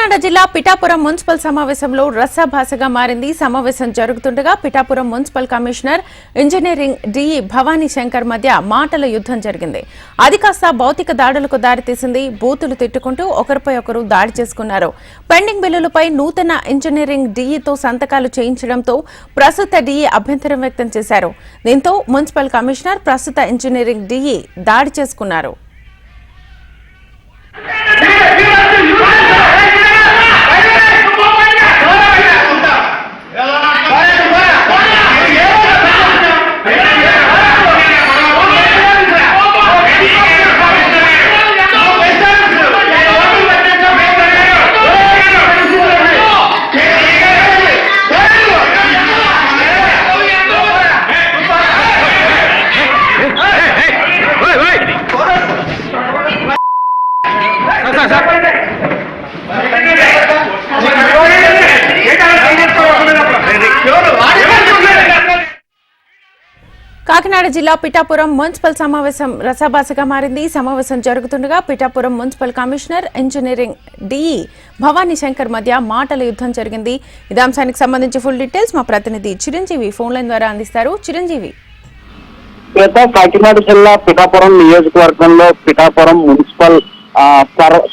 కాకినాడ జిల్లా పిఠాపురం మున్సిపల్ సమావేశంలో రసాభాసగా మారింది. సమావేశం జరుగుతుండగా Pithapuram municipal commissioner engineering D E Bhavani Shankar మధ్య మాటల యుద్ధం జరిగింది. అది కాస్త భౌతిక దాడులకు దారితీసింది బూతులు తిట్టుకుంటూ ఒకరిపై ఒకరు దాడి చేసుకున్నారు. పెండింగ్ బిల్లులపై నూతన ఇంజనీరింగ్ డిఈతో సంతకాలు చేయించడంతో ప్రస్తుత డిఈ అభ్యంతరం వ్యక్తం చేశారు. దీంతో మున్సిపల్ కమిషనర్ ప్రస్తుత ఇంజనీరింగ్ డిఈ దాడి చేసుకున్నారు. కాకినాడ జిల్లా పిఠాపురం మున్సిపల్ సమావేశం రసాభాసగా మారింది. సమావేశం జరుగుతుండగా Pithapuram municipal commissioner engineering D E Bhavani Shankar మధ్య మాటల యుద్ధం జరిగింది. ఇదే అంశానికి సంబంధించి ఫుల్ డీటెయిల్స్ మా ప్రతినిధి చిరంజీవి ఫోన్ లైన్ ద్వారా అందిస్తారు. చిరంజీవి. కాకినాడ జిల్లా పిఠాపురం నియోజకవర్గంలో పిఠాపురం మున్సిపల్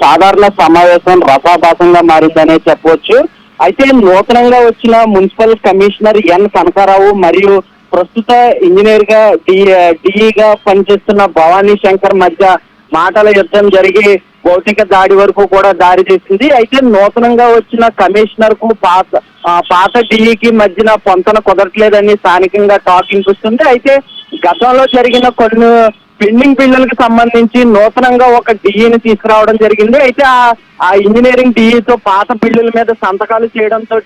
సాధారణ సమావేశం రసాభాసంగా మారిందనే చెప్పవచ్చు అయితే నూతనంగా వచ్చిన మున్సిపల్ కమిషనర్ ఎన్ కనకారావు మరియు ప్రస్తుత ఇంజనీర్గా డిఈగా పనిచేస్తున్న భవానీ శంకర్ మధ్య మాటల యుద్ధం జరిగి భౌతిక దాడి వరకు కూడా దారి తీసింది. అయితే నూతనంగా వచ్చిన కమిషనర్కు పాత పాత డిఈకి మధ్యన పొంతన కుదరట్లేదని స్థానికంగా టాక్ వినిపిస్తుంది. అయితే గతంలో జరిగిన కొన్ని పెండింగ్ బిల్లులకు సంబంధించి నూతనంగా ఒక డిఈని తీసుకురావడం జరిగింది. అయితే ఆ ఇంజనీరింగ్ డిఈతో పాత బిల్లుల మీద సంతకాలు చేయడంతో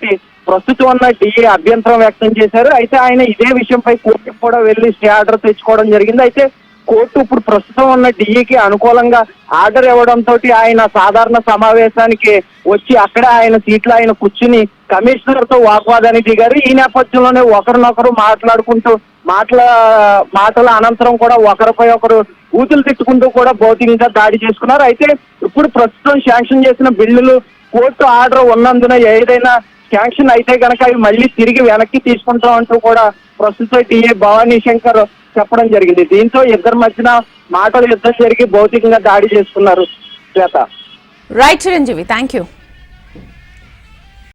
ప్రస్తుతం ఉన్న డిఈ అభ్యంతరం వ్యక్తం చేశారు. అయితే ఆయన ఇదే విషయంపై కోర్టుకు కూడా వెళ్ళి స్టే ఆర్డర్ తెచ్చుకోవడం జరిగింది. అయితే కోర్టు ఇప్పుడు ప్రస్తుతం ఉన్న డిఈకి అనుకూలంగా ఆర్డర్ ఇవ్వడంతో ఆయన సాధారణ సమావేశానికి వచ్చి అక్కడ ఆయన సీట్లో ఆయన కూర్చుని కమిషనర్తో వాగ్వాదానికి దిగారు. ఈ నేపథ్యంలోనే ఒకరినొకరు మాట్లాడుకుంటూ మాటల మాటల అనంతరం కూడా ఒకరిపై ఒకరు ఊతులు తిట్టుకుంటూ కూడా భౌతికంగా దాడి చేసుకున్నారు. అయితే ఇప్పుడు ప్రస్తుతం శాంక్షన్ చేసిన బిల్లులు కోర్టు ఆర్డర్ ఉన్నందున ఏదైనా శాంక్షన్ అయితే కనుక అవి మళ్ళీ తిరిగి వెనక్కి తీసుకుంటాం అంటూ కూడా ప్రస్తుతం టీఏ భవానీ శంకర్ చెప్పడం జరిగింది. దీంతో ఇద్దరి మధ్యన మాటలు యుద్ధం జరిగి భౌతికంగా దాడి చేసుకున్నారు Shweta. Right Chiranjeevi thank you